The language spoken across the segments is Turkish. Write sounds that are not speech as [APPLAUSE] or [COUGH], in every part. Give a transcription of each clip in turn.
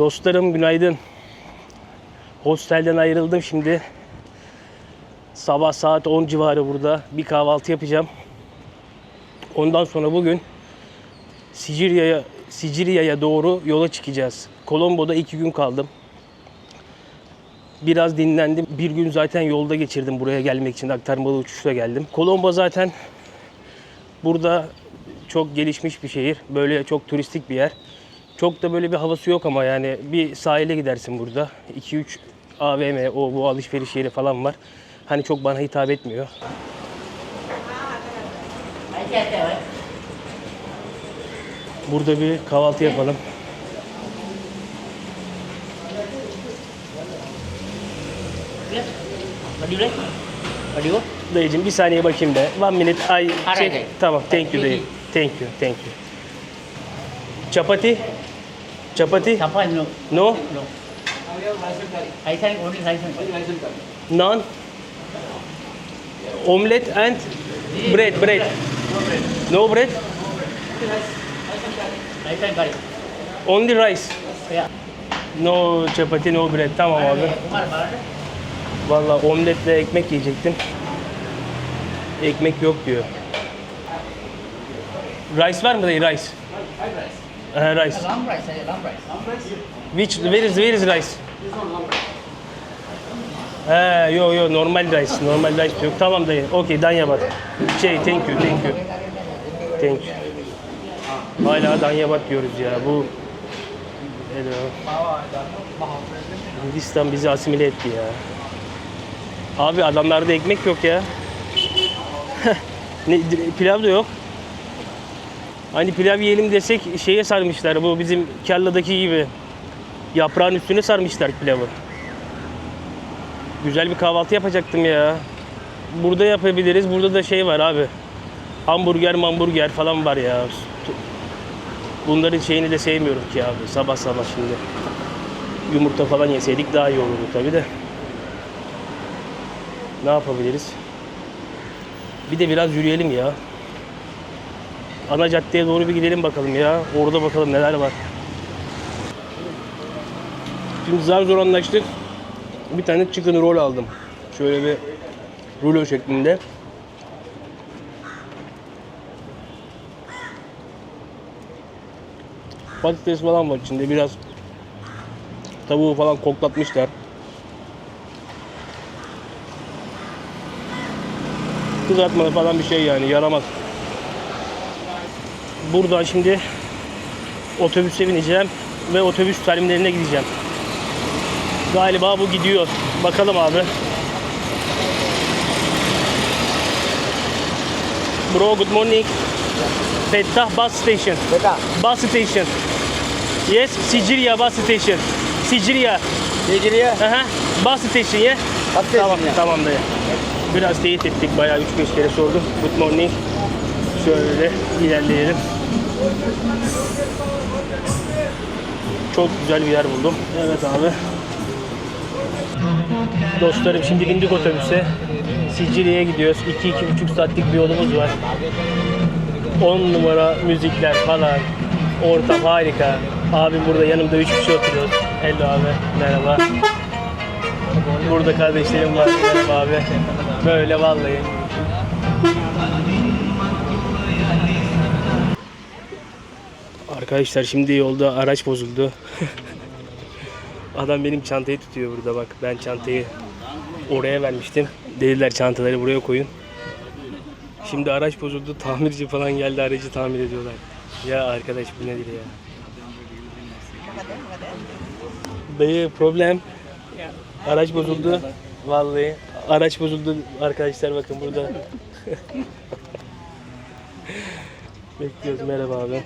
Dostlarım günaydın. Hostelden ayrıldım şimdi. Sabah saat 10 civarı burada bir kahvaltı yapacağım. Ondan sonra bugün Sicilya'ya Sicilya'ya doğru yola çıkacağız. Colombo'da iki gün kaldım. Biraz dinlendim. Bir gün zaten yolda geçirdim buraya gelmek için. Aktarmalı uçuşla geldim. Colombo zaten burada çok gelişmiş bir şehir. Böyle çok turistik bir yer. Çok da böyle bir havası yok ama yani bir sahile gidersin burada. 2-3 AVM, o bu alışveriş yeri falan var. Hani çok bana hitap etmiyor. Burada bir kahvaltı yapalım. Dayıcım bir saniye bakayım da. One minute. Ay, Alright, şey, tamam. Thank you dayı. Thank you. Thank you. Chapati? Chapati? Siapa no? No? No. Raisan only raisan. Naan? Omelette and bread. Bread. No bread? Raisan kari. Only rice. Ya. No chapati, no bread. Tamam abi. Mana? Vallahi omletle ekmek yiyecektim. Ekmek yok diyor. Rice var mı dayı? Rice. Ha, rice. Lamb rice saja, lamb rice. Which where is where is rice? He yo yo normal rice. Normal rice yok. Tamam dayı. Okey Danyabat. Şey thank you thank you. Thank you. Hala Danyabat diyoruz ya. Bu Hello. Hindistan bizi asimile etti ya. Abi adamlarda ekmek yok ya. [LAUGHS] ne, pilav da yok. Hani pilav yiyelim desek şeye sarmışlar bu bizim kelladaki gibi. Yaprağın üstüne sarmışlar pilavı. Güzel bir kahvaltı yapacaktım ya. Burada yapabiliriz. Burada da şey var abi. Hamburger, hamburger falan var ya. Bunların şeyini de sevmiyorum ki abi. Sabah sabah şimdi. Yumurta falan yeseydik daha iyi olurdu tabi de. Ne yapabiliriz? Bir de biraz yürüyelim ya. Ana caddeye doğru bir gidelim bakalım ya. Orada bakalım neler var. Şimdi zar zor anlaştık. Bir tane chicken roll aldım. Şöyle bir rulo şeklinde. Patates falan var içinde. Biraz tavuğu falan koklatmışlar. Kızartmalı falan bir şey yani yaramaz. Buradan şimdi otobüse bineceğim ve otobüs terminaline gideceğim. Galiba bu gidiyor. Bakalım abi. Bro good morning. Fettah bus station. Betul. Bus station. Yes, Sicilya bus station. Sicilya. Dia Aha. Bus station ya. Bus Tamam, station ya? tamam dayı. Biraz teyit ettik. Bayağı 3-5 kere sordum. Good morning. Şöyle ilerleyelim. Çok güzel bir yer buldum. Evet abi. Dostlarım şimdi bindik otobüse. Sicilya'ya gidiyoruz. 2-2,5 saatlik bir yolumuz var. 10 numara müzikler falan. Ortam harika. Abim burada yanımda 3 kişi oturuyoruz. Hello abi. Merhaba. Burada kardeşlerim var. Merhaba abi. Böyle vallahi. Arkadaşlar şimdi yolda araç bozuldu. [LAUGHS] Adam benim çantayı tutuyor burada bak. Ben çantayı oraya vermiştim. Dediler çantaları buraya koyun. Şimdi araç bozuldu. Tamirci falan geldi aracı tamir ediyorlar. Ya arkadaş bu nedir ya? Dayı problem. Araç bozuldu. Vallahi araç bozuldu arkadaşlar bakın burada. [LAUGHS] Bekliyoruz merhaba abi.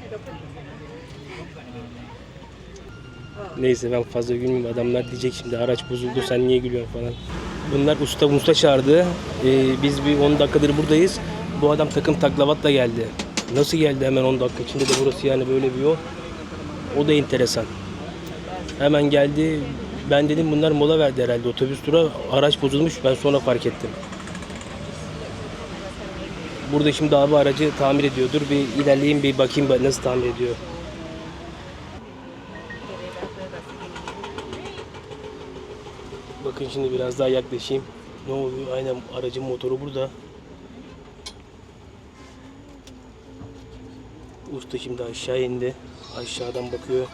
Neyse ben fazla gülmeyeyim. Adamlar diyecek şimdi araç bozuldu sen niye gülüyorsun falan. Bunlar usta usta çağırdı. Ee, biz bir 10 dakikadır buradayız. Bu adam takım taklavatla geldi. Nasıl geldi hemen 10 dakika içinde de burası yani böyle bir yol. O da enteresan. Hemen geldi. Ben dedim bunlar mola verdi herhalde otobüs dura. Araç bozulmuş ben sonra fark ettim. Burada şimdi abi aracı tamir ediyordur. Bir ilerleyeyim bir bakayım nasıl tamir ediyor. Bakın şimdi biraz daha yaklaşayım. Ne oluyor? Aynen aracın motoru burada. Usta şimdi aşağı indi. Aşağıdan bakıyor.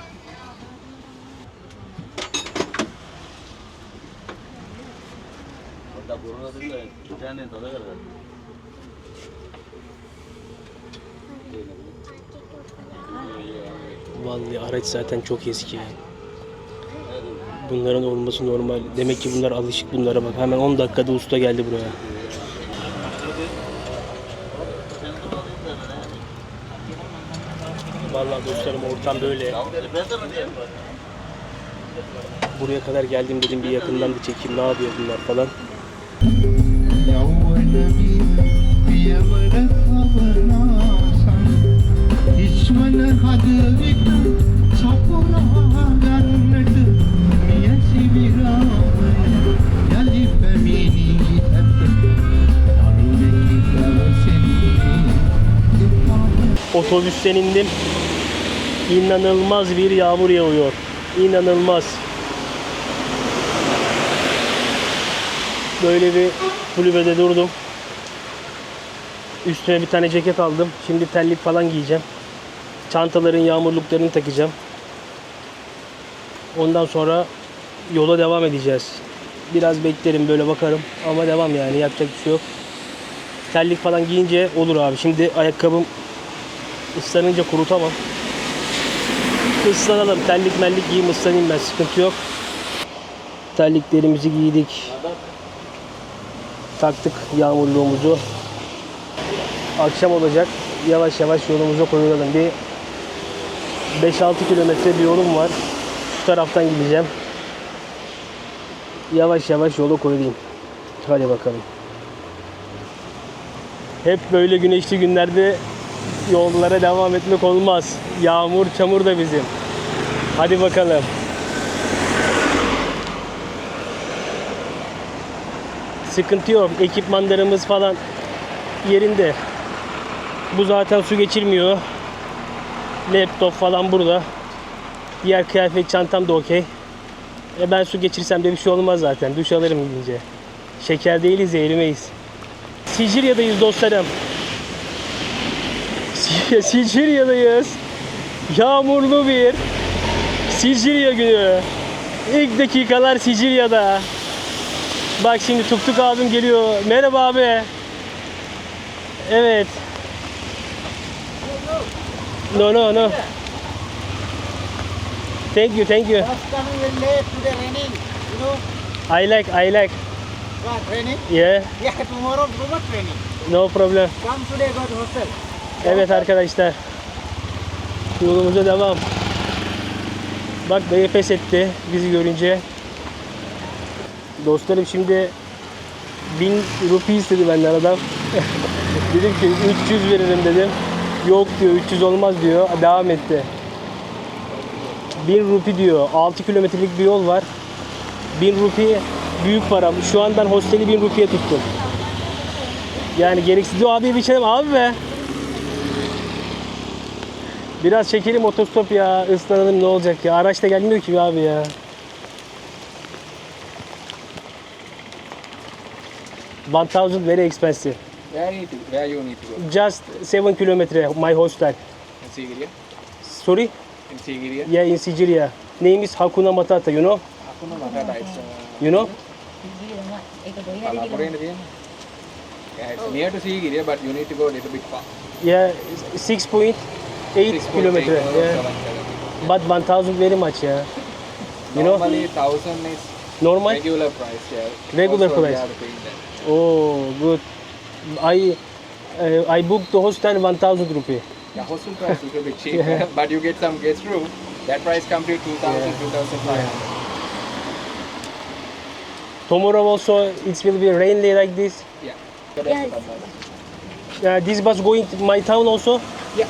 Vallahi araç zaten çok eski. Bunların olması normal. Demek ki bunlar alışık bunlara bak. Hemen 10 dakikada usta geldi buraya. Vallahi dostlarım ortam böyle. Buraya kadar geldim dedim bir yakından bir çekeyim ne yapıyor bunlar falan. İçmeler hadi bir sapura vermek Otobüsten indim. İnanılmaz bir yağmur yağıyor. İnanılmaz. Böyle bir kulübede durdum. Üstüme bir tane ceket aldım. Şimdi terlik falan giyeceğim. Çantaların yağmurluklarını takacağım. Ondan sonra yola devam edeceğiz. Biraz beklerim böyle bakarım ama devam yani yapacak bir şey yok. Terlik falan giyince olur abi. Şimdi ayakkabım ıslanınca kurutamam. Islanalım. Terlik mellik giyeyim ıslanayım ben. Sıkıntı yok. Terliklerimizi giydik. Taktık yağmurluğumuzu. Akşam olacak. Yavaş yavaş yolumuza koyulalım. Bir 5-6 kilometre bir yolum var. Şu taraftan gideceğim. Yavaş yavaş yolu koyulayım. Hadi bakalım. Hep böyle güneşli günlerde yollara devam etmek olmaz. Yağmur, çamur da bizim. Hadi bakalım. Sıkıntı yok. Ekipmanlarımız falan yerinde. Bu zaten su geçirmiyor. Laptop falan burada. Diğer kıyafet çantam da okey. E ben su geçirsem de bir şey olmaz zaten. Duş alırım gidince. Şeker değiliz ya erimeyiz. Sicilya'dayız dostlarım. Si- [LAUGHS] Sicilya'dayız. Yağmurlu bir Sicilya günü. İlk dakikalar Sicilya'da. Bak şimdi Tuktuk abim geliyor. Merhaba abi. Evet. No no no. Thank you, thank you. Last time we were late today raining. You know I like, I like. what raining? Yeah, Yeah, tomorrow too much raining. no problem. Come today go to hostel. Evet arkadaşlar. Yolumuza devam. Bak dayı pes etti bizi görünce. Dostlarım şimdi 1000 rupi istedi benden adam. [LAUGHS] dedim ki 300 veririm dedim. Yok diyor 300 olmaz diyor. Devam etti. 1000 rupi diyor. 6 kilometrelik bir yol var. 1000 rupi büyük para. Şu an ben hosteli 1000 rupiye tuttum. Yani gereksiz diyor abi bir şey abi be. Biraz çekelim otostop ya. ıslanalım ne olacak ya. Araç da gelmiyor ki abi ya. One thousand very expensive. Where need to, where you need to go? Just seven kilometer my hostel. Sigiriya? Sorry? In Sigiriya? Yeah, in Sicilia. Name is Hakuna Matata, you know? Hakuna Matata, it's uh, You know? Yeah, it's near to Sigiriya, but you need to go a little bit far. Yeah, 6.8 6.8 kilometer. Yeah. 7 kilometer. But 1000 very much, yeah. You know? Normally, 1000 is Normal? regular price, yeah. Regular also, price. Oh, good. I uh, I booked the hostel 1000 rupee. Yeah, hostel price little bit cheap, Yeah. [LAUGHS] but you get some guest room. That price comes to 2000, Yeah. 2500. Tomorrow also it will be rainy like this. Yeah. Yes. Uh, this bus going to my town also. Yeah.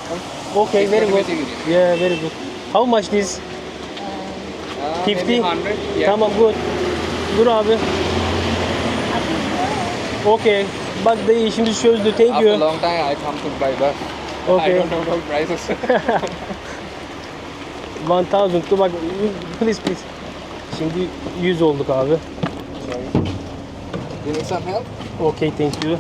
Okay, It's very good. Sigiriya. Yeah, very good. How much this? Uh, 50? Maybe 100. Yeah. Tamam good. Dur abi. Okay. Bak dayı işimizi çözdü. Thank After a you. long time, I come to buy bus. I Okay. don't know the prices. [LAUGHS] 1000. Dur bak. Please please. Şimdi 100 olduk abi. You need some help? Okay, thank you.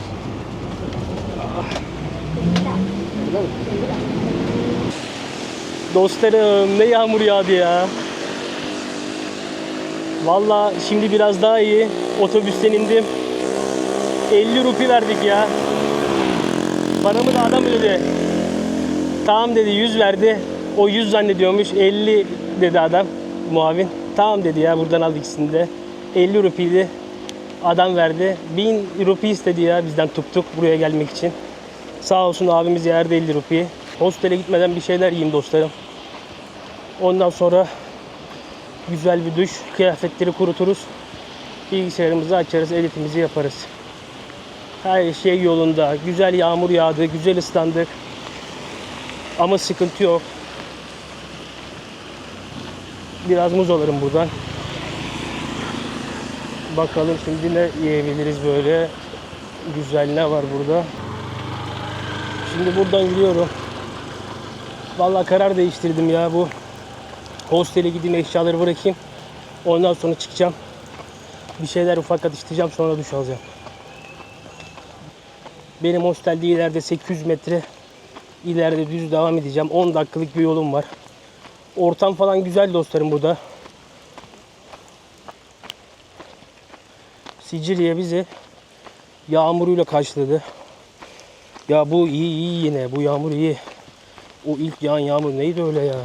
Dostlarım ne yağmur yağdı ya. Valla şimdi biraz daha iyi. Otobüsten indim. 50 rupi verdik ya. Paramı da adam ödedi. Tamam dedi 100 verdi. O 100 zannediyormuş. 50 dedi adam muavin. Tamam dedi ya buradan al ikisini de. 50 rupiydi. Adam verdi. 1000 rupi istedi ya bizden tuttuk buraya gelmek için. Sağ olsun abimiz yerde 50 rupi. Hostele gitmeden bir şeyler yiyeyim dostlarım. Ondan sonra güzel bir duş, kıyafetleri kuruturuz. Bilgisayarımızı açarız, editimizi yaparız. Her şey yolunda. Güzel yağmur yağdı, güzel ıslandık. Ama sıkıntı yok. Biraz muz alırım buradan. Bakalım şimdi ne yiyebiliriz böyle. Güzel ne var burada. Şimdi buradan gidiyorum. Vallahi karar değiştirdim ya bu. Hostele gideyim eşyaları bırakayım. Ondan sonra çıkacağım. Bir şeyler ufak atıştıracağım sonra duş alacağım. Benim hostel ileride 800 metre. İleride düz devam edeceğim. 10 dakikalık bir yolum var. Ortam falan güzel dostlarım burada. Sicilya bizi yağmuruyla karşıladı. Ya bu iyi iyi yine. Bu yağmur iyi. O ilk yağan yağmur neydi öyle ya?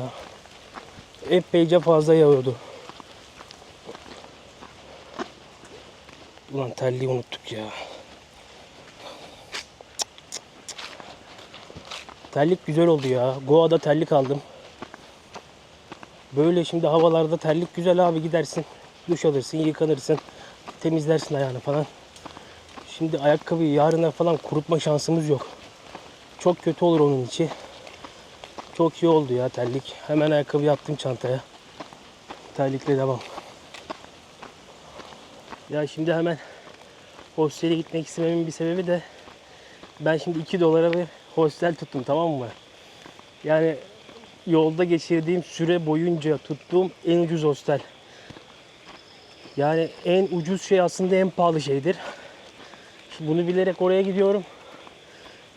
Epeyce fazla yağıyordu. Ulan terliği unuttuk ya. Terlik güzel oldu ya. Goa'da terlik aldım. Böyle şimdi havalarda terlik güzel abi gidersin. Duş alırsın, yıkanırsın. Temizlersin ayağını falan. Şimdi ayakkabıyı yarına falan kurutma şansımız yok. Çok kötü olur onun içi. Çok iyi oldu ya terlik. Hemen ayakkabı attım çantaya. Terlikle devam. Ya şimdi hemen hostele gitmek istememin bir sebebi de ben şimdi 2 dolara bir hostel tuttum tamam mı? Yani yolda geçirdiğim süre boyunca tuttuğum en ucuz hostel. Yani en ucuz şey aslında en pahalı şeydir. Şimdi bunu bilerek oraya gidiyorum.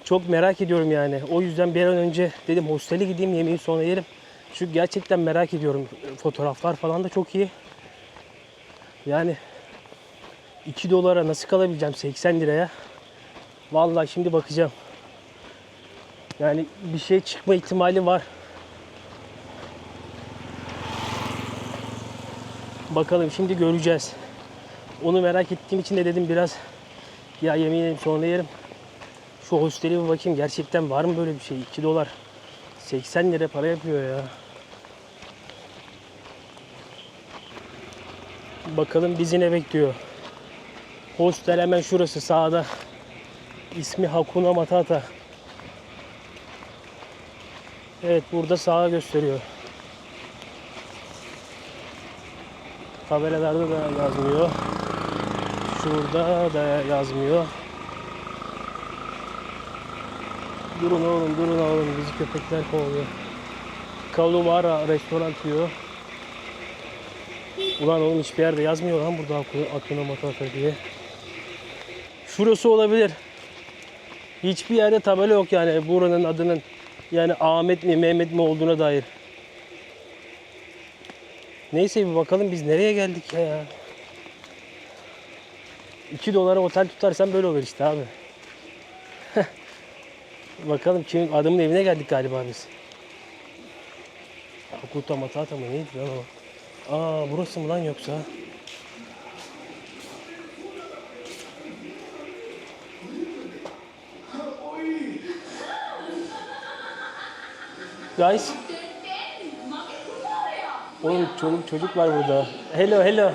Çok merak ediyorum yani. O yüzden bir an önce dedim hostele gideyim yemeği sonra yerim. Çünkü gerçekten merak ediyorum. Fotoğraflar falan da çok iyi. Yani 2 dolara nasıl kalabileceğim 80 liraya? Vallahi şimdi bakacağım. Yani bir şey çıkma ihtimali var. Bakalım şimdi göreceğiz. Onu merak ettiğim için de dedim biraz ya yemeği yerim sonra yerim. Şu hosteli bir bakayım gerçekten var mı böyle bir şey? 2 dolar 80 lira para yapıyor ya. Bakalım bizi ne bekliyor. Hostel hemen şurası sağda. İsmi Hakuna Matata. Evet burada sağa gösteriyor. Tabelalarda da yazmıyor. Şurada da yazmıyor. Durun oğlum durun oğlum bizi köpekler kovalıyor. Kalumara restoran diyor. Ulan oğlum hiçbir yerde yazmıyor lan burada Akuna- Matata diye. Şurası olabilir. Hiçbir yerde tabela yok yani buranın adının yani Ahmet mi Mehmet mi olduğuna dair. Neyse bir bakalım biz nereye geldik ya. 2 dolara otel tutarsan böyle olur işte abi. [LAUGHS] bakalım kimin adamın evine geldik galiba biz. Akuta Matata mı neydi lan o? Aa burası mı lan yoksa? Guys. Oğlum çoluk çocuk var burada. Hello hello.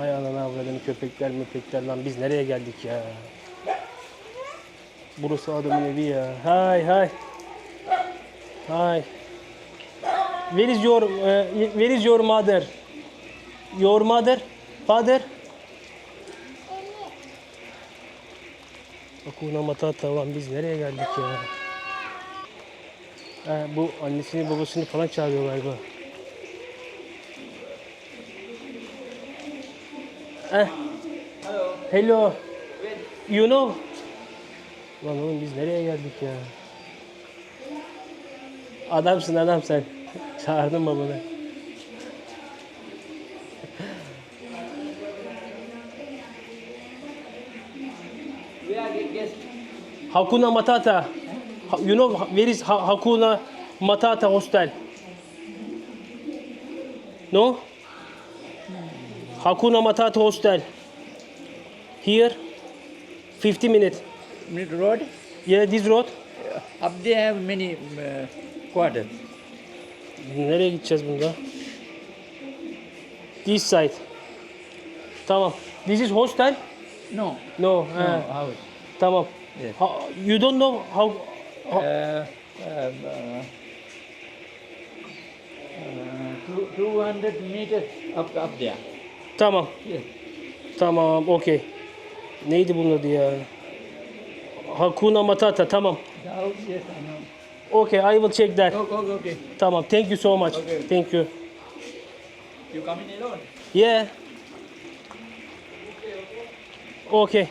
Ay anana avradını köpekler köpekler lan biz nereye geldik ya? Burası adamın evi ya. Hi hi. Hi. Where is your uh, where is your mother? Your mother? Father? Akuna Matata lan biz nereye geldik ya? Ha, bu annesini babasını falan çağırıyor galiba. Eh. Hello. You know? Lan oğlum biz nereye geldik ya? Adamsın adam sen. [LAUGHS] Çağırdın babanı. Hakuna Matata. You know where is Ha- Hakuna Matata hostel? No? Hakuna Matata hostel. Here. 50 minutes. Mid road. Yeah, this road. Up there have many uh, quarters. Nereye gideceğiz bunda? This side. Tamam. This is hostel? No. No. No. ha, House. Tamam. Yes. Ha- you don't know how Uh, um, uh, uh, two, 200 meters up up there. Tamam. Yes. Tamam. Okey. Neydi bunun adı ya? Hakuna Matata. Tamam. Yes. Okay, I will check that. Okay, okay, okay. Tamam. Thank you so much. Okay. Thank you. You come in alone? Yeah. Okay.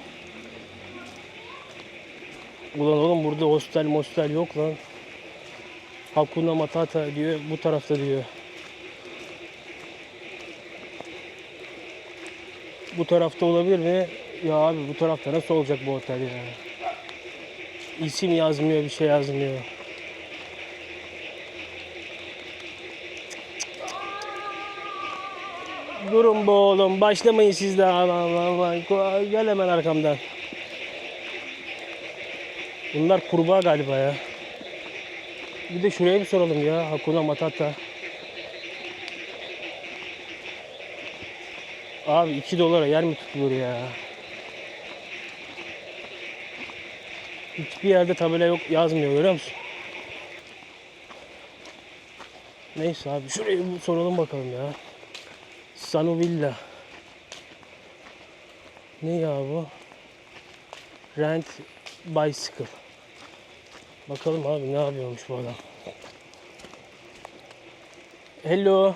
Ulan oğlum burada hostel mostel yok lan. Hakuna Matata diyor bu tarafta diyor. Bu tarafta olabilir mi? Ya abi bu tarafta nasıl olacak bu otel ya? İsim yazmıyor bir şey yazmıyor. Durun bu oğlum. Başlamayın siz de. Gel hemen arkamdan. Bunlar kurbağa galiba ya. Bir de şuraya bir soralım ya. Hakuna Matata. Abi 2 dolara yer mi tutulur ya? Hiçbir yerde tabela yok yazmıyor görüyor musun? Neyse abi şuraya bir soralım bakalım ya. Sanu Villa. Ne ya bu? Rent bicycle. Bakalım abi ne yapıyormuş bu adam. Hello.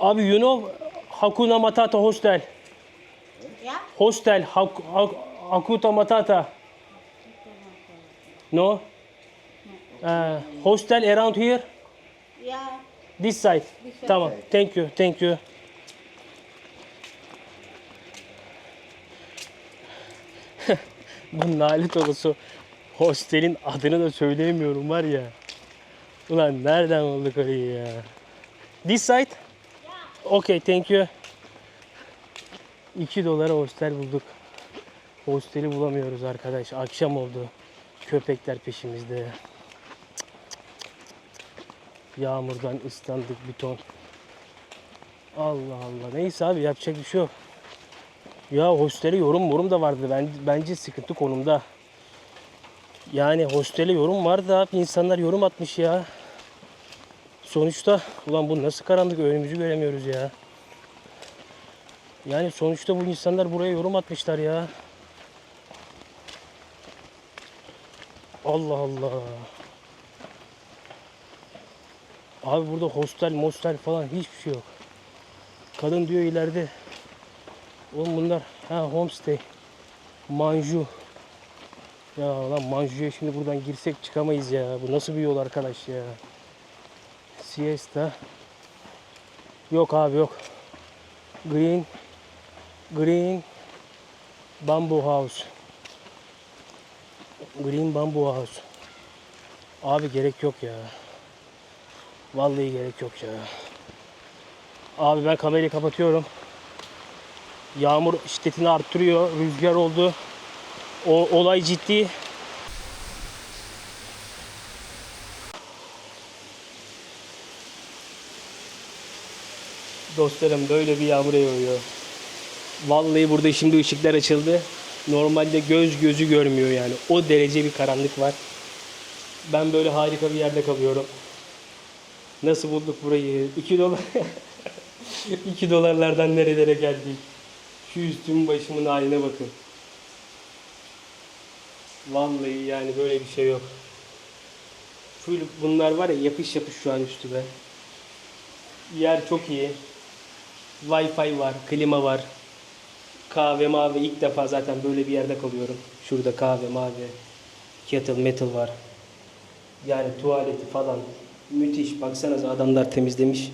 Abi you know Hakuna Matata Hostel. Yeah? Hostel Hak, Hak, Hakuna Matata. No? Uh, hostel around here? Yeah. This side. Tamam. Thank you. Thank you. [LAUGHS] Bu nalet olası hostelin adını da söyleyemiyorum var ya. Ulan nereden bulduk orayı ya? This side? Okay, thank you. 2 dolara hostel bulduk. Hosteli bulamıyoruz arkadaş. Akşam oldu. Köpekler peşimizde. Yağmurdan ıslandık bir ton. Allah Allah. Neyse abi yapacak bir şey yok. Ya hostele yorum yorum da vardı. Ben, bence sıkıntı konumda. Yani hostele yorum var da insanlar yorum atmış ya. Sonuçta ulan bu nasıl karanlık önümüzü göremiyoruz ya. Yani sonuçta bu insanlar buraya yorum atmışlar ya. Allah Allah. Abi burada hostel, mostel falan hiçbir şey yok. Kadın diyor ileride. Oğlum bunlar ha homestay. Manju. Ya lan Manju'ya şimdi buradan girsek çıkamayız ya. Bu nasıl bir yol arkadaş ya. Siesta. Yok abi yok. Green. Green. Bamboo House. Green Bamboo House. Abi gerek yok ya. Vallahi gerek yok ya. Abi ben kamerayı kapatıyorum. Yağmur şiddetini arttırıyor. Rüzgar oldu. O olay ciddi. Dostlarım böyle bir yağmur yağıyor. Vallahi burada şimdi ışıklar açıldı. Normalde göz gözü görmüyor yani. O derece bir karanlık var. Ben böyle harika bir yerde kalıyorum. Nasıl bulduk burayı? 2 dolar. [LAUGHS] 2 dolarlardan nerelere geldik? Şu üstümün başımın haline bakın. Vallahi yani böyle bir şey yok. Full bunlar var ya yapış yapış şu an üstüme. Yer çok iyi. Wi-Fi var, klima var. Kahve mavi ilk defa zaten böyle bir yerde kalıyorum. Şurada kahve mavi. Kettle metal var. Yani tuvaleti falan. Müthiş. Baksanıza adamlar temizlemiş.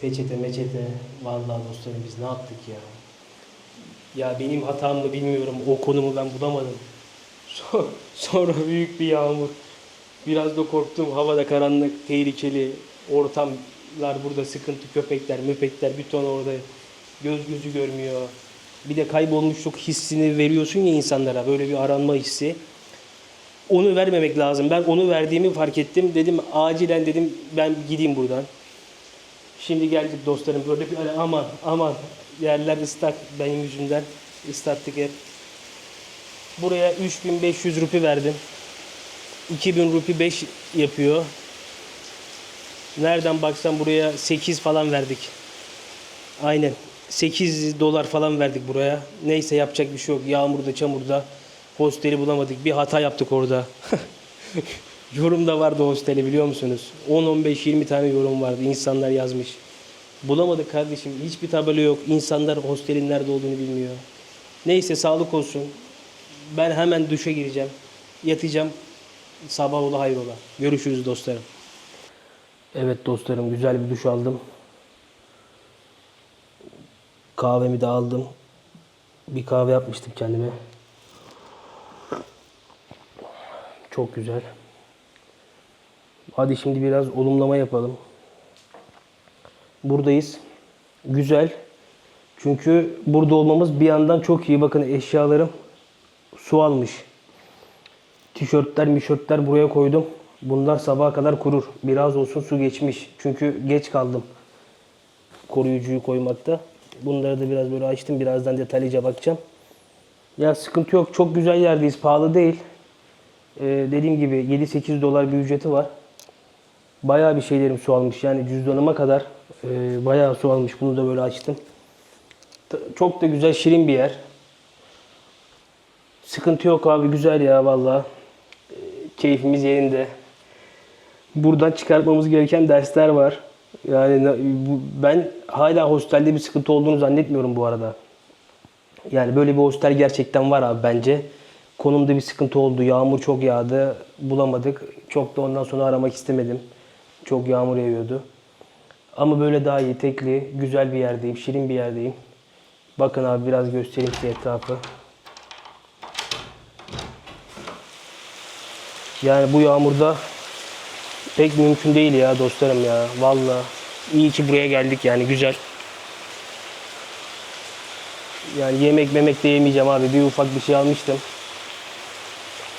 Peçete meçete. Vallahi dostlarım biz ne yaptık ya. Ya benim hatam bilmiyorum. O konumu ben bulamadım. So- Sonra büyük bir yağmur. Biraz da korktum. Havada karanlık, tehlikeli ortamlar burada sıkıntı. Köpekler, müpekler bir ton orada. Göz gözü görmüyor. Bir de kaybolmuşluk hissini veriyorsun ya insanlara. Böyle bir aranma hissi. Onu vermemek lazım. Ben onu verdiğimi fark ettim. Dedim acilen dedim ben gideyim buradan. Şimdi geldik dostlarım böyle bir aman aman yerler ıslak benim yüzümden ıslattık hep. Buraya 3500 rupi verdim. 2000 rupi 5 yapıyor. Nereden baksan buraya 8 falan verdik. Aynen. 8 dolar falan verdik buraya. Neyse yapacak bir şey yok. Yağmurda, çamurda hosteli bulamadık. Bir hata yaptık orada. [LAUGHS] yorum da vardı hosteli biliyor musunuz? 10, 15, 20 tane yorum vardı. İnsanlar yazmış. Bulamadık kardeşim. Hiçbir tabela yok. İnsanlar hostelin nerede olduğunu bilmiyor. Neyse sağlık olsun. Ben hemen duşa gireceğim. Yatacağım. Sabah ola hayrola. Görüşürüz dostlarım. Evet dostlarım güzel bir duş aldım. Kahvemi de aldım. Bir kahve yapmıştım kendime. Çok güzel. Hadi şimdi biraz olumlama yapalım. Buradayız. Güzel. Çünkü burada olmamız bir yandan çok iyi. Bakın eşyalarım su almış. Tişörtler, mişörtler buraya koydum. Bunlar sabaha kadar kurur. Biraz olsun su geçmiş. Çünkü geç kaldım koruyucuyu koymakta. Bunları da biraz böyle açtım. Birazdan detaylıca bakacağım. Ya sıkıntı yok. Çok güzel yerdeyiz. Pahalı değil. Ee, dediğim gibi 7-8 dolar bir ücreti var. Bayağı bir şeylerim su almış. Yani cüzdanıma kadar e, bayağı su almış. Bunu da böyle açtım. Çok da güzel, şirin bir yer. Sıkıntı yok abi. Güzel ya valla. E, Keyfimiz yerinde. Buradan çıkartmamız gereken dersler var. Yani ben hala hostelde bir sıkıntı olduğunu zannetmiyorum bu arada. Yani böyle bir hostel gerçekten var abi bence. Konumda bir sıkıntı oldu. Yağmur çok yağdı. Bulamadık. Çok da ondan sonra aramak istemedim. Çok yağmur yağıyordu. Ama böyle daha iyi, tekli, güzel bir yerdeyim, şirin bir yerdeyim. Bakın abi biraz göstereyim size etrafı. Yani bu yağmurda pek mümkün değil ya dostlarım ya. Valla iyi ki buraya geldik yani güzel. Yani yemek memek de yemeyeceğim abi. Bir ufak bir şey almıştım.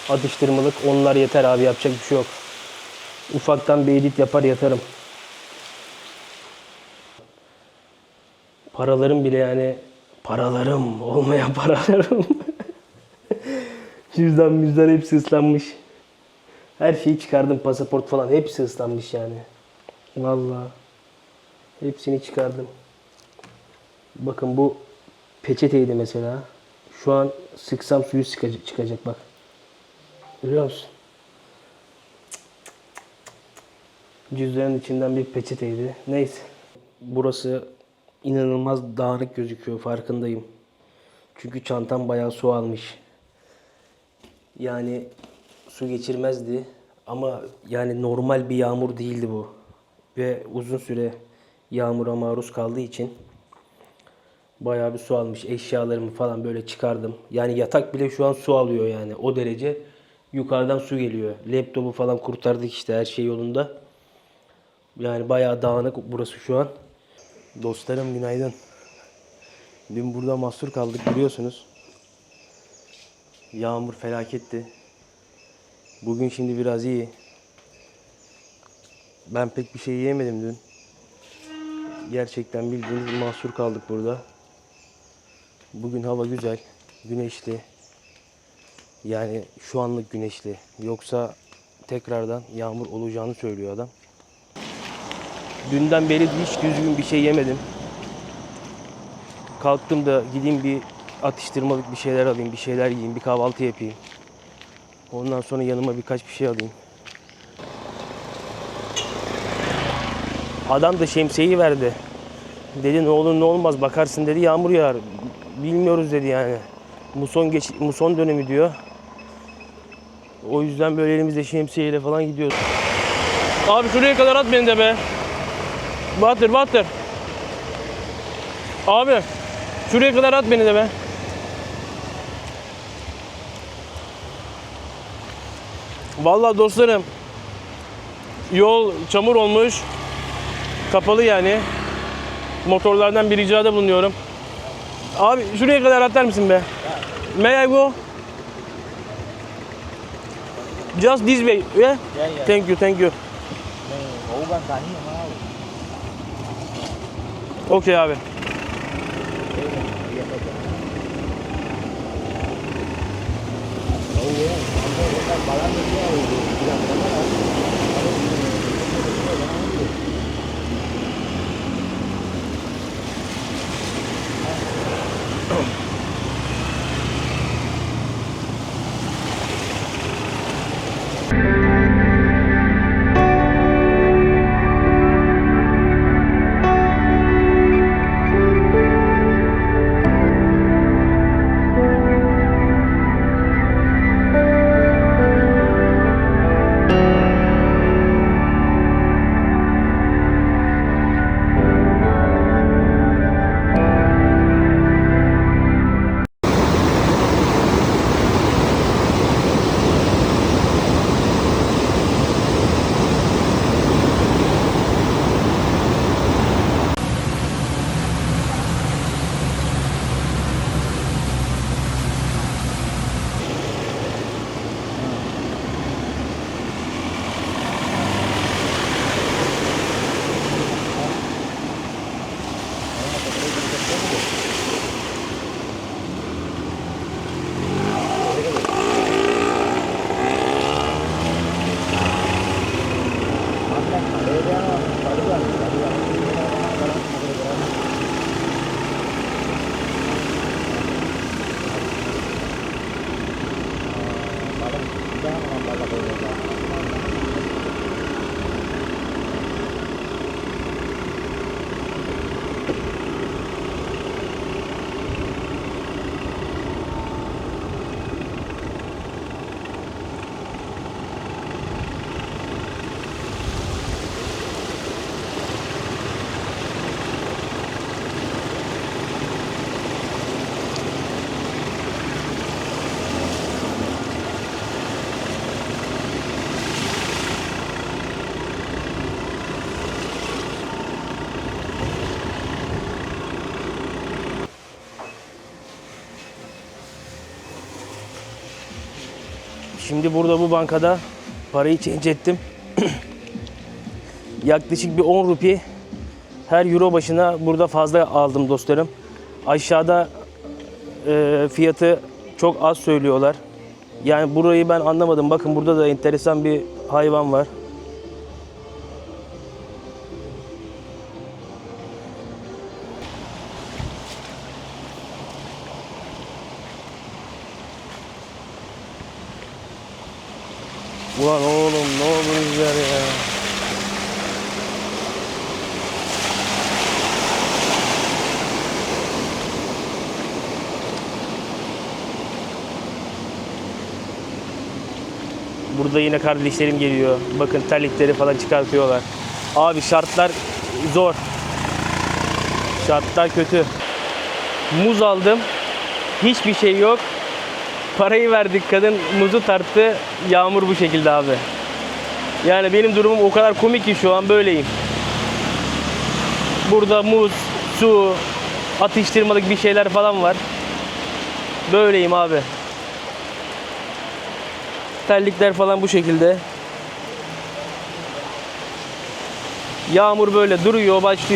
Atıştırmalık. Onlar yeter abi. Yapacak bir şey yok. Ufaktan bir edit yapar yatarım. Paralarım bile yani paralarım olmayan [LAUGHS] paralarım. Cüzdan müzdan hepsi ıslanmış. Her şeyi çıkardım pasaport falan hepsi ıslanmış yani. Vallahi hepsini çıkardım. Bakın bu peçeteydi mesela. Şu an sıksam suyu sıkacak, çıkacak bak. Görüyor musun? Cüzdanın içinden bir peçeteydi. Neyse. Burası inanılmaz dağınık gözüküyor farkındayım. Çünkü çantam bayağı su almış. Yani su geçirmezdi ama yani normal bir yağmur değildi bu. Ve uzun süre yağmura maruz kaldığı için bayağı bir su almış. Eşyalarımı falan böyle çıkardım. Yani yatak bile şu an su alıyor yani. O derece yukarıdan su geliyor. Laptopu falan kurtardık işte her şey yolunda. Yani bayağı dağınık burası şu an. Dostlarım günaydın. Dün burada mahsur kaldık biliyorsunuz. Yağmur felaketti. Bugün şimdi biraz iyi. Ben pek bir şey yiyemedim dün. Gerçekten bildiğiniz mahsur kaldık burada. Bugün hava güzel, güneşli. Yani şu anlık güneşli. Yoksa tekrardan yağmur olacağını söylüyor adam. Dünden beri hiç düzgün bir şey yemedim. Kalktım da gideyim bir atıştırmalık bir şeyler alayım, bir şeyler yiyeyim, bir kahvaltı yapayım. Ondan sonra yanıma birkaç bir şey alayım. Adam da şemsiyeyi verdi. Dedi ne olur ne olmaz bakarsın dedi yağmur yağar. Bilmiyoruz dedi yani. Muson geç muson dönemi diyor. O yüzden böyle elimizde şemsiyeyle falan gidiyoruz. Abi şuraya kadar at beni de be. Batır batır. Abi şuraya kadar at beni de be. Vallahi dostlarım yol çamur olmuş. Kapalı yani. Motorlardan bir ricada bulunuyorum. Abi şuraya kadar atar mısın be? May I go? Just this way. Yeah? Thank you, thank you. Okay abi. Vamos a Şimdi burada bu bankada parayı change ettim. [CLEARS THROAT] Yaklaşık bir 10 rupi her euro başına burada fazla aldım dostlarım. Aşağıda e, fiyatı çok az söylüyorlar. Yani burayı ben anlamadım. Bakın burada da enteresan bir hayvan var. Ulan oğlum ne oldu ya? Burada yine kardeşlerim geliyor. Bakın terlikleri falan çıkartıyorlar. Abi şartlar zor. Şartlar kötü. Muz aldım. Hiçbir şey yok. Parayı verdik kadın muzu tarttı. Yağmur bu şekilde abi. Yani benim durumum o kadar komik ki şu an böyleyim. Burada muz, su, atıştırmalık bir şeyler falan var. Böyleyim abi. Terlikler falan bu şekilde. Yağmur böyle duruyor, başlıyor.